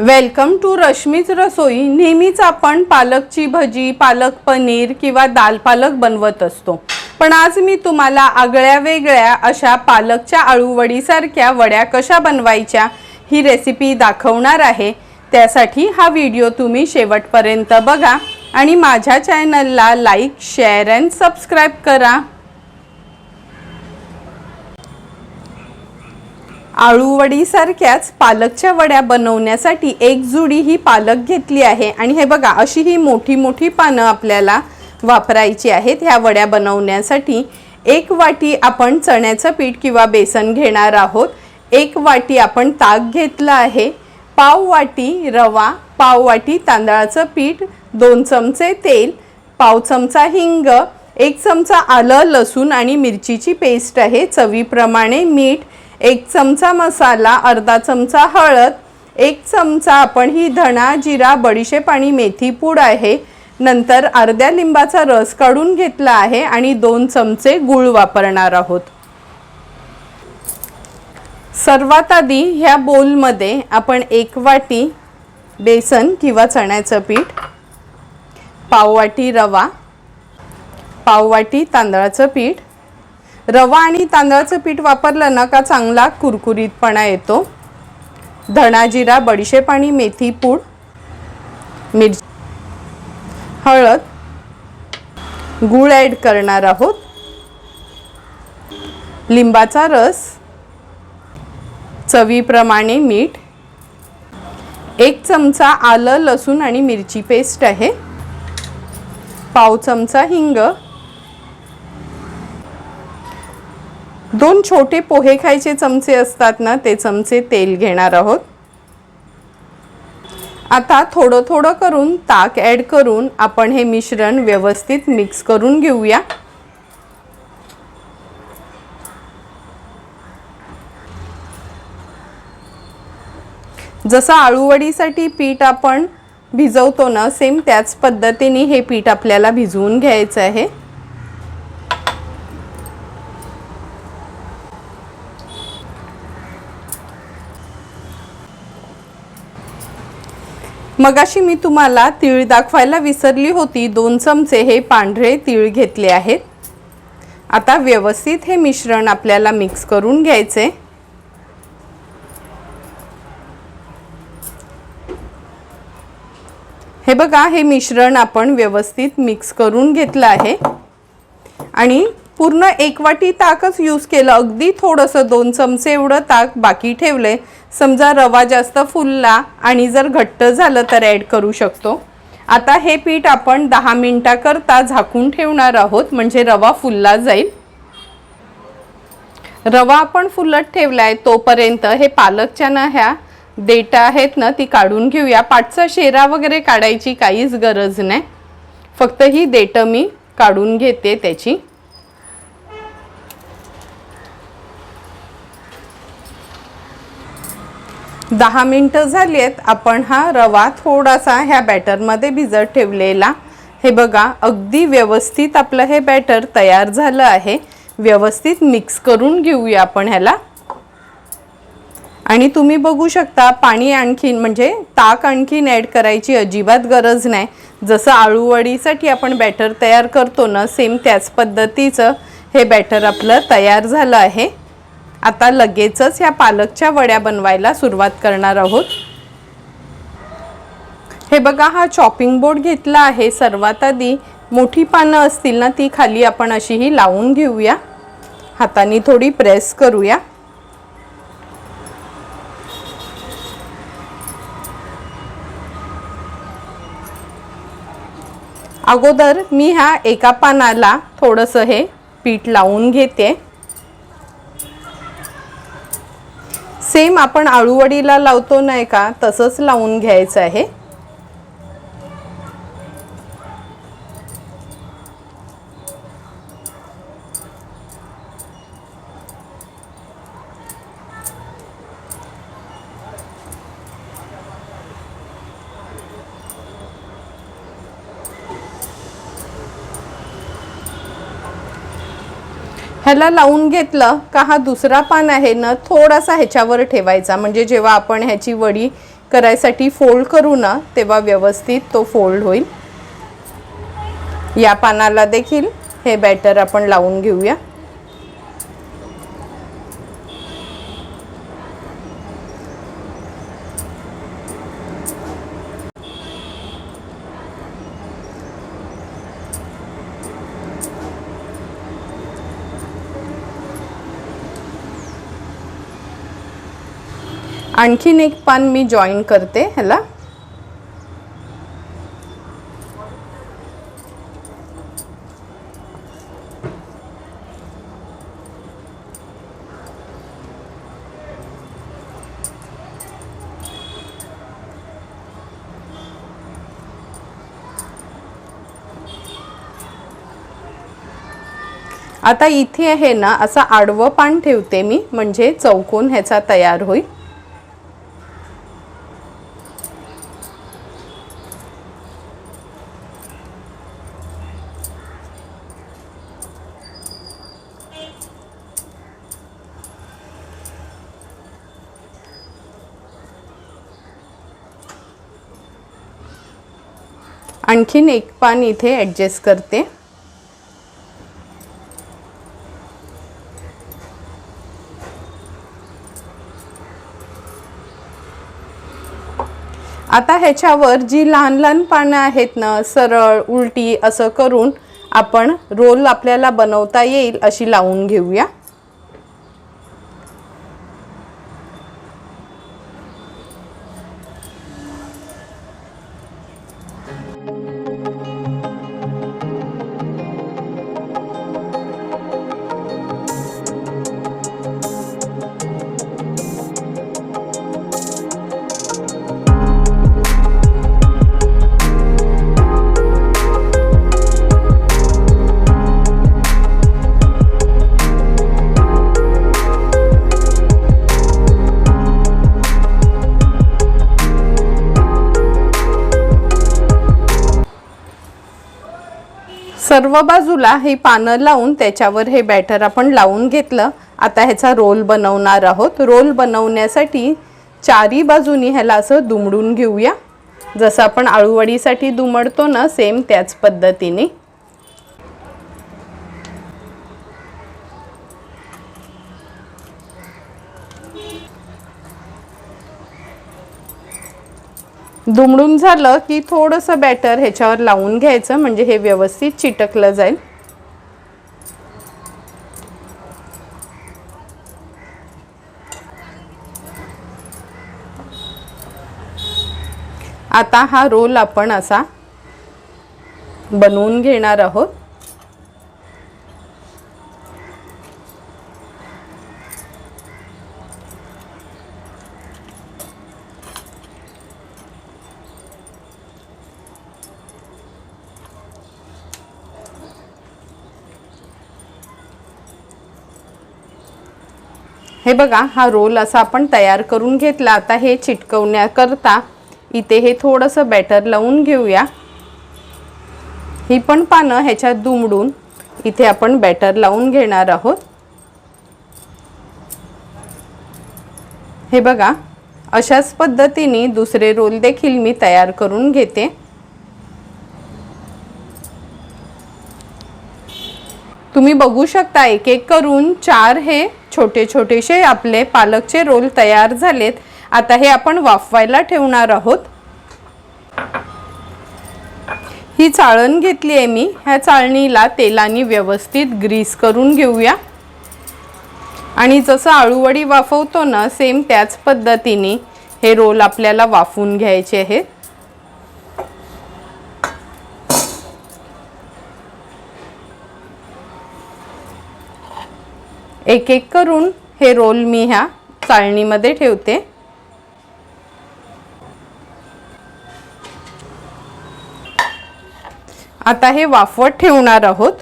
Welcome to रश्मीच रसोई नेहमीच आपण पालकची भजी पालक पनीर किंवा दाल पालक बनवत असतो. पण आज मी तुम्हाला आगळ्या वेगळ्या अशा पालकच्या आळूवडीसारख्या वड्या कशा बनवायच्या ही रेसिपी दाखवणार आहे. त्यासाठी हा व्हिडिओ तुम्ही शेवटपर्यंत बघा आणि माझ्या चॅनलला लाईक शेअर अँड सबस्क्राईब करा. आळूवडीसारख्याच पालकच्या वड्या बनवण्यासाठी एक जुडी ही पालक घेतली आहे. आणि हे बघा अशी ही मोठी मोठी पानं आपल्याला वापरायची आहेत. ह्या वड्या बनवण्यासाठी एक वाटी आपण चण्याचं पीठ किंवा बेसन घेणार आहोत. एक वाटी आपण ताक घेतलं आहे. पाव वाटी रवा पाव वाटी तांदळाचं पीठ दोन चमचे तेल पाव चमचा हिंग एक चमचा आलं लसूण आणि मिरचीची पेस्ट आहे. चवीप्रमाणे मीठ एक चमचा मसाला अर्धा चमचा हळद एक चमचा आपण ही धणा जिरा बडीशेप आणि मेथी पूड आहे. नंतर अर्ध्या लिंबाचा रस काढून घेतला आहे आणि दोन चमचे गूळ वापरणार आहोत. सर्वात आधी ह्या बोलमध्ये आपण एक वाटी बेसन किंवा चण्याचं पीठ पाव वाटी रवा पाववाटी तांदळाचं पीठ रवा आणि तांदळाचं पीठ वापरलं ना का चांगला कुरकुरीतपणा येतो. धणा जिरा बडीशेप आणि मेथी पूड मिरची हळद गूळ ॲड करणार आहोत. लिंबाचा रस चवीप्रमाणे मीठ एक चमचा आलं लसूण आणि मिरची पेस्ट आहे. पाव चमचा हिंग दोन छोटे पोहे खायचे चमचे असतात ना ते चमचे तेल घेणार आहोत. आता थोडं थोडं करून ताक ॲड करून आपण हे मिश्रण व्यवस्थित मिक्स करून घेऊया. जसं आळूवडीसाठी पीठ आपण भिजवतो ना सेम त्याच पद्धतीने हे पीठ आपल्याला भिजवून घ्यायचं आहे. मगाशी मी तुम्हाला तीळ दाखवायला विसरली होती. दोन चमचे हे पांढरे तीळ घेतले आहेत. आता व्यवस्थित हे मिश्रण आपल्याला मिक्स करून घ्यायचे. हे बघा हे मिश्रण आपण व्यवस्थित मिक्स करून घेतलं आहे. आणि पूर्ण एक वाटी ताकच यूज केलं. अगदी थोडंसं दोन चमचे एवढं ताक बाकी ठेवले समजा रवा जास्त फुलला आणि जर घट्ट झालं तर ॲड करू शकतो. आता हे पीठ आपण दहा मिनटाकरता झाकून ठेवणार आहोत म्हणजे रवा फुलला जाईल. रवा आपण फुलत आहे तोपर्यंत हे पालकच्या ना ह्या देटा आहेत ना ती काढून घेऊया. पाठचा शेरा वगैरे काढायची काहीच गरज नाही. फक्त ही देटं मी काढून घेते त्याची. दहा मिनटं झाली आहेत आपण हा रवा थोडासा ह्या बॅटरमध्ये भिजत ठेवलेला. हे बघा अगदी व्यवस्थित आपलं हे बॅटर तयार झालं आहे. व्यवस्थित मिक्स करून घेऊया आपण ह्याला. आणि तुम्ही बघू शकता पाणी आणखीन म्हणजे ताक आणखीन ॲड करायची अजिबात गरज नाही. जसं आळूवडीसाठी आपण बॅटर तयार करतो ना सेम त्याच पद्धतीचं हे बॅटर आपलं तयार झालं आहे. आता लगेचच ह्या पालकच्या वड्या बनवायला सुरुवात करणार आहोत. हे बघा हा चॉपिंग बोर्ड घेतला आहे. सर्वात आधी मोठी पानं असतील ना ती खाली आपण अशी ही लावून घेऊया. हाताने थोडी प्रेस करूया. अगोदर मी ह्या एका पानाला थोडंसं हे पीठ लावून घेते. सेम आपण आळूवडीला लावतो नाही का तसंच लावून घ्यायचं आहे. ह्याला लावून घेतलं का हा दुसरा पान आहे ना थोडासा ह्याच्यावर ठेवायचा. म्हणजे जेव्हा आपण ह्याची वडी करायसाठी फोल्ड करू ना तेव्हा व्यवस्थित तो फोल्ड होईल. या पानाला देखील हे बॅटर आपण लावून घेऊया. आणखीन एक पान मी जॉईन करते ह्याला. आता इथे आहे ना असं आडवं पान ठेवते मी म्हणजे चौकोन ह्याचा तयार होईल. आणखीन एक पान इथे ॲडजस्ट करते. आता ह्याच्यावर जी लहान लहान पानं आहेत ना सरळ उलटी असं करून आपण रोल आपल्याला बनवता येईल अशी लावून घेऊया. सर्व बाजूला हे पानं लावून त्याच्यावर हे बॅटर आपण लावून घेतलं. आता ह्याचा रोल बनवणार आहोत. रोल बनवण्यासाठी चारी बाजूनी ह्याला असं दुमडून घेऊया. जसं आपण आळूवडीसाठी दुमडतो ना सेम त्याच पद्धतीने. दुमडून झालं की थोडंसं बॅटर ह्याच्यावर लावून घ्यायचं म्हणजे हे व्यवस्थित चिटकलं जाईल. आता हा रोल आपण असा बनवून घेणार आहोत. हे बघा हा रोल असा आपण तयार करून घेतला. आता हे चिटकवण्याकरता इथे हे थोडंसं बॅटर लावून घेऊया. ही पण पानं ह्याच्यात दुमडून इथे आपण बॅटर लावून घेणार आहोत. हे बघा अशाच पद्धतीने दुसरे रोल देखील मी तयार करून घेते. तुम्ही बघू शकता एक एक करून चार हे छोटे छोटेसे आपले पालकचे रोल तयार झालेत. आता हे आपण वाफवायला ठेवणार आहोत. ही चाळण घेतली आहे मी. ह्या चाळणीला तेलाने व्यवस्थित ग्रीस करून घेऊया. आणि जसं आळूवडी वाफवतो ना सेम त्याच पद्धतीने हे रोल आपल्याला वाफवून घ्यायचे आहेत. एक एक करून हे रोल मी ह्या चाळणीमध्ये ठेवते. आता हे वाफवत ठेवणार आहोत.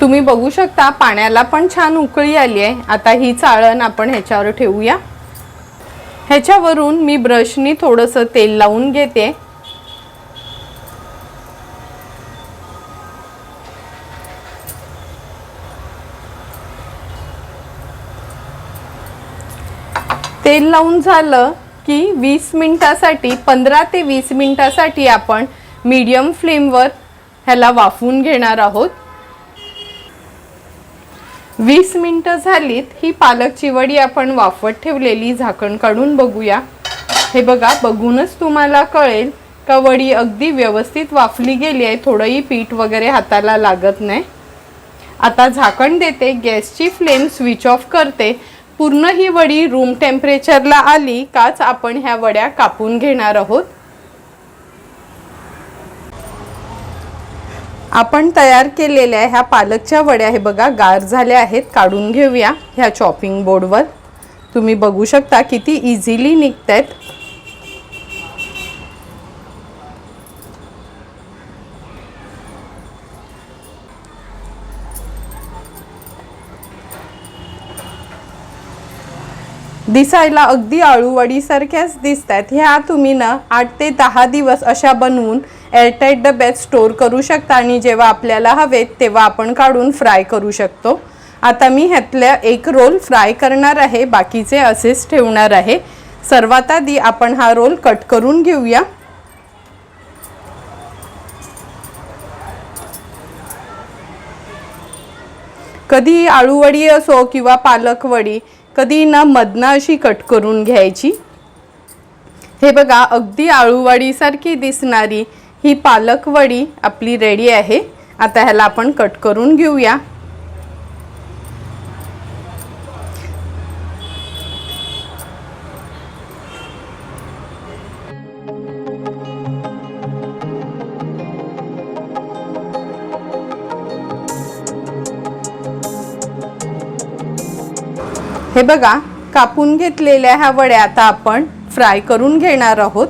तुम्ही बघू शकता पाण्याला पण छान उकळी आली आहे. आता ही चाळण आपण ह्याच्यावर ठेवूया. ह्याच्यावरून मी ब्रशनी थोडंसं तेल लावून घेते तेल लावून झालं की वीस मिनिटासाठी पंधरा ते वीस मिनिटासाठी आपण मीडियम फ्लेमवर ह्याला वाफवून घेणार आहोत. वीस मिनटं झालीत ही पालकची वडी आपण वाफवत ठेवलेली झाकण काढून बघूया. हे बघा बघूनच तुम्हाला कळेल का वडी अगदी व्यवस्थित वाफली गेली आहे थोडंही पीठ वगैरे हाताला लागत नाही. आता झाकण देते गॅसची फ्लेम स्विच ऑफ करते. पूर्ण ही वडी रूम टेम्परेचरला आली काच आपण ह्या वड्या कापून घेणार आहोत. आपण तयार केलेल्या ह्या पालकच्या वड्या हे बघा गार झाल्या आहेत काढून घेऊया ह्या चॉपिंग बोर्डवर तुम्ही बघू शकता किती इझिली निघत आहेत दिसायला अगदी अळूवडीसारख्याच दिसत आहेत ह्या तुम्ही ना आठ ते दहा दिवस अशा बनवून एअरटाईट डब्यात स्टोर करू शकता आणि जेव्हा आपल्याला हवेत तेव्हा आपण काढून फ्राय करू शकतो. आता मी ह्यातल्या एक रोल फ्राय करणार आहे बाकीचे असेच ठेवणार आहे. सर्वात आधी आपण हा रोल कट करून घेऊया. कधी आळूवडी असो किंवा पालक वडी कधी ना मधनं अशी कट करून घ्यायची. हे बघा अगदी आळूवडीसारखी दिसणारी ही पालकवडी आपली रेडी आहे. आता ह्याला आपण कट करून घेऊया. बघा कापून घेतलेल्या ह्या वड्या आता आपण फ्राय करून घेणार आहोत.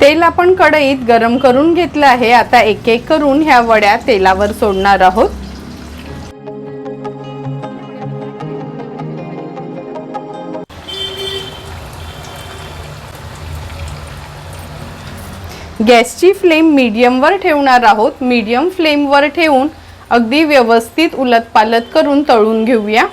तेल आपण कढईत गरम करून घेतलं आहे. आता एक एक करून ह्या वड्या तेलावर सोडणार आहोत. गॅसची फ्लेम मीडियमवर ठेवणार आहोत. मीडियम फ्लेमवर ठेवून अगदी व्यवस्थित उलटपालट करून तळून घेऊया.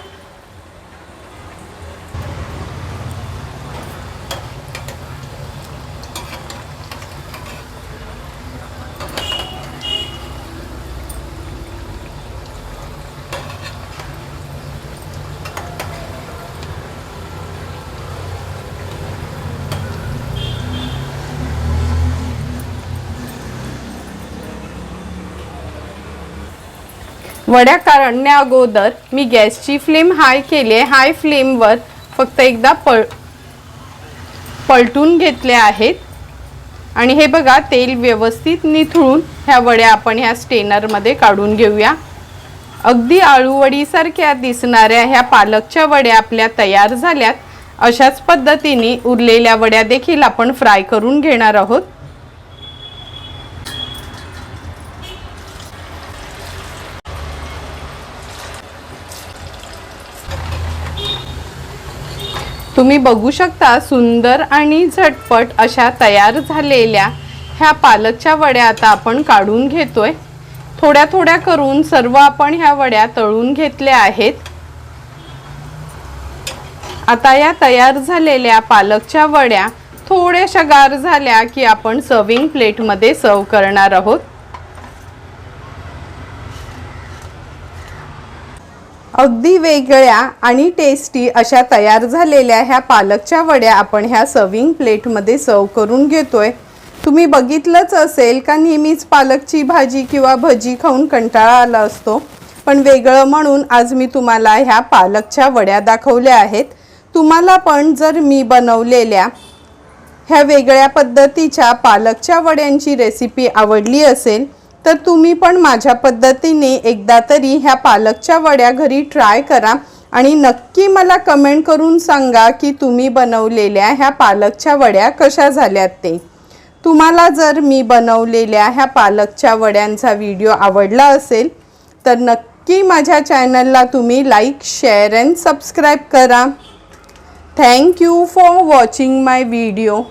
वड्या काढण्या अगोदर मी गॅसची फ्लेम हाय केली आहे. हाय फ्लेमवर फक्त एकदा पळ पलटून घेतले आहेत. आणि हे बघा तेल व्यवस्थित निथळून ह्या वड्या आपण ह्या स्टेनरमध्ये काढून घेऊया. अगदी आळूवडीसारख्या दिसणाऱ्या ह्या पालकच्या वड्या आपल्या तयार झाल्यात. अशाच पद्धतीने उरलेल्या वड्या देखील आपण फ्राय करून घेणार आहोत. तुम्ही बघू शकता सुंदर आणि झटपट अशा तयार झालेल्या ह्या पालकच्या वड्या आता आपण काढून घेतोय. थोड्या थोड्या करून सर्व आपण ह्या वड्या तळून घेतल्या आहेत. आता या तयार झालेल्या पालकच्या वड्या थोड्याशा गार झाल्या की आपण सर्विंग प्लेटमध्ये सर्व करणार आहोत. अगदी वेगळ्या आणि टेस्टी अशा तयार झालेल्या ह्या पालकच्या वड्या आपण ह्या सर्विंग प्लेटमध्ये सर्व करून घेतोय. तुम्ही बघितलंच असेल का नेहमीच पालकची भाजी किंवा भजी खाऊन कंटाळा आला असतो. पण वेगळं म्हणून आज मी तुम्हाला ह्या पालकच्या वड्या दाखवल्या आहेत. तुम्हाला पण जर मी बनवलेल्या ह्या वेगळ्या पद्धतीच्या पालकच्या वड्यांची रेसिपी आवडली असेल तर तुम्ही पण माझ्या पद्धतीने एकदा तरी ह्या पालकच्या वड्या घरी ट्राय करा. आणि नक्की मला कमेंट करून सांगा की तुम्ही बनवलेल्या ह्या पालकच्या वड्या कशा झाल्यात ते. तुम्हाला जर मी बनवलेल्या ह्या पालकच्या वड्यांचा व्हिडिओ आवडला असेल तर नक्की माझ्या चॅनलला तुम्ही लाईक शेअर अँड सबस्क्राईब करा. Thank you for watching my video